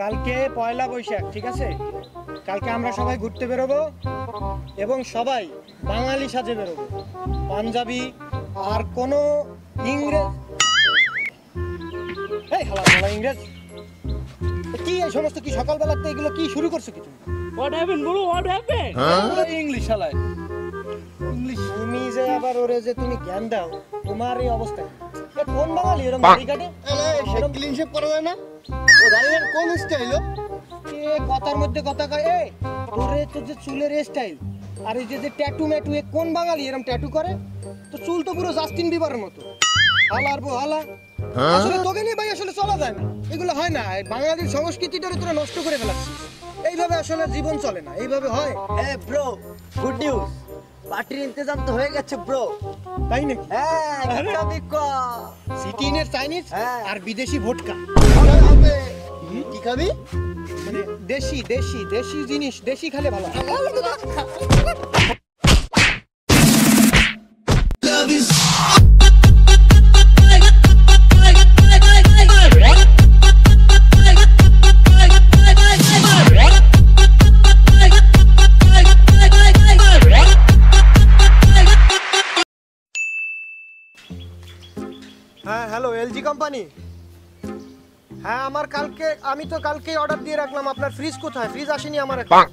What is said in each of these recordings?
কালকে পয়লা বৈশাখ ঠিক আছে? কালকে আমরা সবাই ঘুরতে বেরোবো এবং সবাই বাঙালি সাজে বেরোবো। পাঞ্জাবি আর কোনো ইংরেজ? এই হালা হালা ইংরেজ। কি এই সমস্ত কি সকালবেলাতে এগুলো কি শুরু করছ কিছু What happened, bro? What happened? English শালায় English তুমি যে আবার ওরে যে তুমি জ্ঞান দাও তোমার এই অবস্থা কি? কোন বাঙালি এরকম দাড়ি কাটে ক্লিন শেপ করা যায় না? ও দাঁড়িয়ে কোন স্টাইল এ কথার মধ্যে কথা কয় এ তোরে তো যে চুলের স্টাইল আর এই যে যে ট্যাটু ম্যাটু এ কোন বাঙালি এরকম ট্যাটু করে? তো চুল তো পুরো জাস্টিন বিবারের মতো। হালা বো হালা। আসলে তোকে নিয়ে ভাই আসলে চলা যায় না। এগুলো হয় না বাঙালির সংস্কৃতিটারে তোরা নষ্ট করে ফেলাচ্ছিস। এইভাবে আসলে জীবন চলে না এইভাবে হয়। হ্যাঁ ব্রো গুড নিউজ পার্টির ইন্তজাম তো হয়ে গেছে ব্রো তাই নাকি? হ্যাঁ সিটিনের চাইনিজ হ্যাঁ। আর বিদেশি ভোটকা কি? খাবি? মানে দেশি দেশি দেশি জিনিস দেশি খালে ভালো হ্যালো এলজি কোম্পানি? হ্যাঁ আমার কালকে আমি তো কালকেই অর্ডার দিয়ে রাখলাম। আপনার ফ্রিজ কোথায়? ফ্রিজ আসেনি আমার এখন।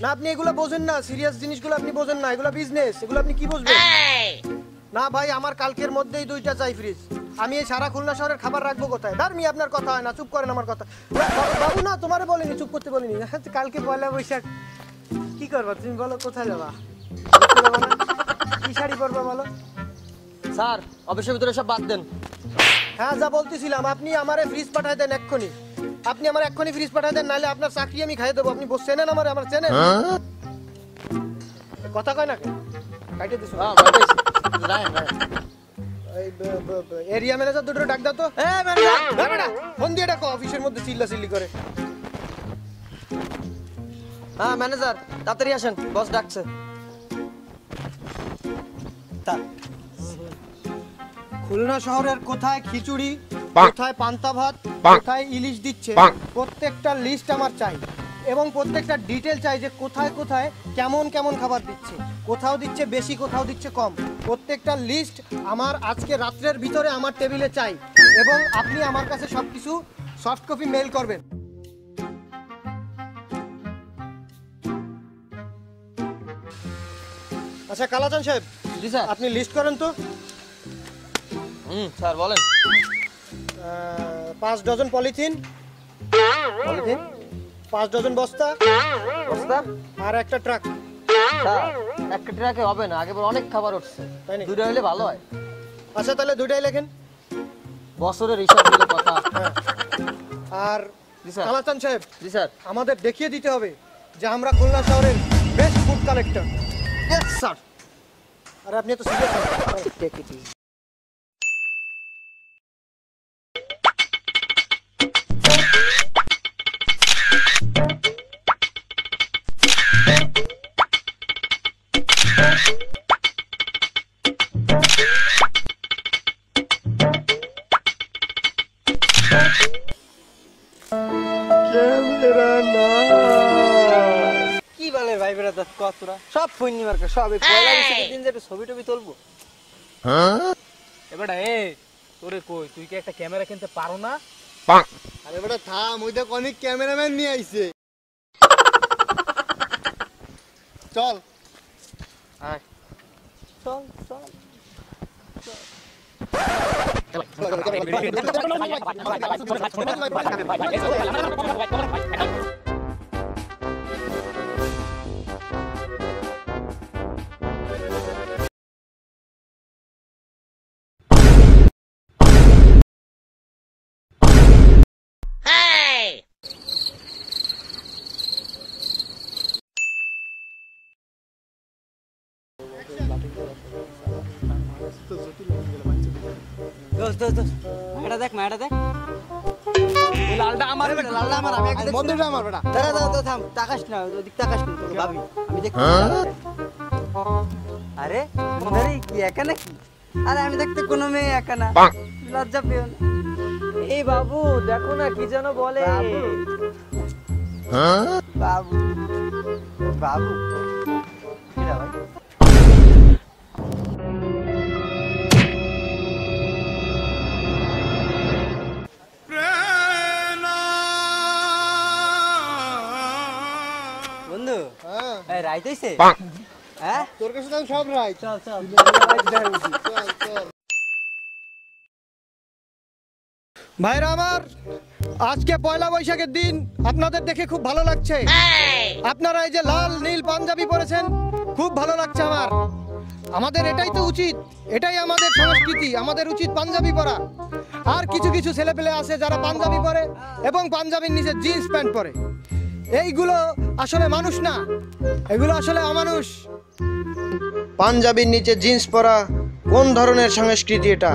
না আপনি এগুলো বোঝেন না। সিরিয়াস জিনিসগুলো আপনি বোঝেন না। এগুলো বিজনেস এগুলো আপনি কি বুঝবেন? না ভাই আমার কালকের মধ্যেই দুইটা চাই ফ্রিজ আমি এই সারা খুলনা শহরের খাবার রাখব কোথায়? দাঁড়মি আপনার কথা হয় না। চুপ করেন আমার কথা। বাবু- বাবু না তোমারে বলিনি চুপ করতে বলিনি। আচ্ছা, কালকে পয়লা বৈশাখ। কি করবা? তুমি বলো কোথায় যাবা? কি শাড়ি পরবা বলো? স্যার অফিসের ভিতরে সব বাদ দেন। হ্যাঁ যা বলতেছিলাম আপনি আমারে ফ্রিজ পাঠাই দেন এক্ষুনি। আপনি আমার এক্ষুনি ফ্রিজ পাঠাই দেন নাহলে আপনার চাকরি আমি খাইয়ে দেবো। আপনি চেনেন আমার আমার চেনেন। কথা কয় না কাইটে দিছো। হ্যাঁ এরিয়া ম্যানেজার দুটো ডাক দাও তো। এ ম্যানেজার না ফোন দিয়ে ডাকো অফিসের মধ্যে চিল্লা চিল্লি করে। হ্যাঁ ম্যানেজার তাড়াতাড়ি আসেন বস ডাকছে। খুলনা শহরের কোথায় খিচুড়ি কোথায় পান্তা ভাত কোথায় ইলিশ দিচ্ছে প্রত্যেকটা লিস্ট আমার চাই। এবং প্রত্যেকটা ডিটেল চাই যে কোথায় কোথায় কেমন কেমন খাবার দিচ্ছে। কোথাও দিচ্ছে বেশি কোথাও দিচ্ছে কম। প্রত্যেকটা লিস্ট আমার আজকে রাত্রের ভিতরে আমার টেবিলে চাই। এবং আপনি আমার কাছে সব কিছু সফট কপি মেল করবেন। আচ্ছা কালাচান সাহেব জি স্যার। আপনি লিস্ট করেন তো। হুম স্যার বলেন। পাঁচ ডজন পলিথিন। পলিথিন? পাঁচ ডজন বস্তা। বস্তা? আর একটা ট্রাক। স্যার একটা ট্রাকে হবে না আগে অনেক খাবার উঠছে। তাই নাকি? দুটো হলে ভালো হয়। আচ্ছা তাহলে দুইটাই লেখেন। বছরের হিসাব দিলে কথা। হ্যাঁ। আর কালাচান সাহেব জি স্যার। আমাদের দেখিয়ে দিতে হবে যে আমরা খুলনা শহরের বেস্ট ফুড কালেক্টর স্যার আর আপনি তো সিরিয়াস কি বলে ভাই বেড়া কতরা সব ফোন মার্কা সব এই পয়লা বৈশাখের দিন যে একটু ছবি টবি তুলবো। এবারে এ তোরে কই তুই কি একটা ক্যামেরা কিনতে পারো না? আরে বেটা থাম ওই দেখ অনেক ক্যামেরাম্যান নিয়ে আইছে। চল চল চল। দোস্ত দোস্ত দোস্ত। এটা দেখ এটা দেখ। লালটা আমার বেটা লালটা আমার আমি একদম বন্ধুটা আমার বেটা। দাঁড়া দাঁড়া দাঁড়া থাম তাকাস না ওদিক তাকাস না তোকে ভাবি। আমি দেখতে আরে কি একা নাকি? আরে আমি দেখতে কোনো মেয়ে একা না। লজ্জা পেও না। এই বাবু দেখো না কি যেন বলে। বাবু। বাবু। কিরা এই রাইত হইছে? হ্যাঁ? তোর কাছে তো সব রাই চল চল। চল চল। ভাইরা আমার আজকে পয়লা বৈশাখের দিন আপনাদের দেখে খুব ভালো লাগছে। আপনারা এই যে লাল নীল পাঞ্জাবি পরেছেন খুব ভালো লাগছে আমার। আমাদের এটাই তো উচিত এটাই আমাদের সংস্কৃতি আমাদের উচিত পাঞ্জাবি পরা। আর কিছু কিছু ছেলেপেলে আছে যারা পাঞ্জাবি পরে এবং পাঞ্জাবির নিচে জিন্স প্যান্ট পরে। এইগুলো আসলে মানুষ না। এগুলো আসলে অমানুষ। পাঞ্জাবির নিচে জিন্স পরা, কোন ধরনের সংস্কৃতি এটা?